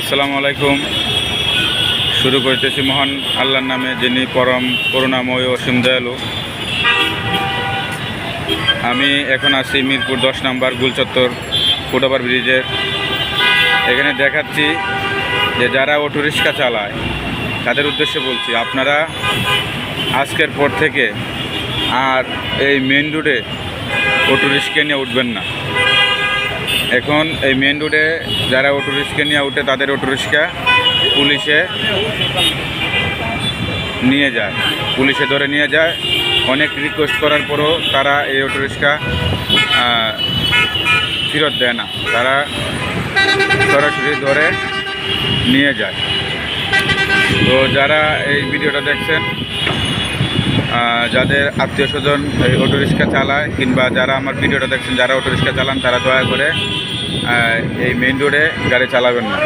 আসসালামু আলাইকুম। শুরু করতেছি মহান আল্লাহর নামে, যিনি পরম করুণাময় অসীম দয়ালু। আমি এখন আছি মিরপুর দশ নম্বর গুলচত্বর ফুটওভার ব্রিজের। এখানে দেখাচ্ছি যে যারা অটো রিক্সা চালায়, তাদের উদ্দেশ্যে বলছি, আপনারা আজকের পর থেকে আর এই মেন রোডে অটো রিক্সা নিয়ে উঠবেন না। এখন এই মেন রোডে যারা অটো রিক্সা নিয়ে উঠে তাদের অটো রিক্সা পুলিশে নিয়ে যায়। পুলিশে ধরে নিয়ে যায়। অনেক রিকোয়েস্ট করার পরও তারা এই অটো রিক্সা ফেরত দেয় না। তারা সরাসরি ধরে নিয়ে যায়। তো যারা এই ভিডিওটা দেখছেন যাদের আত্মীয় স্বজন এই অটো রিক্সা চালায় কিংবা যারা আমার ভিডিওটা দেখছেন, যারা অটো রিক্সা চালান, তারা দয়া করে এই মেন রোডে গাড়ি চালাবেন না।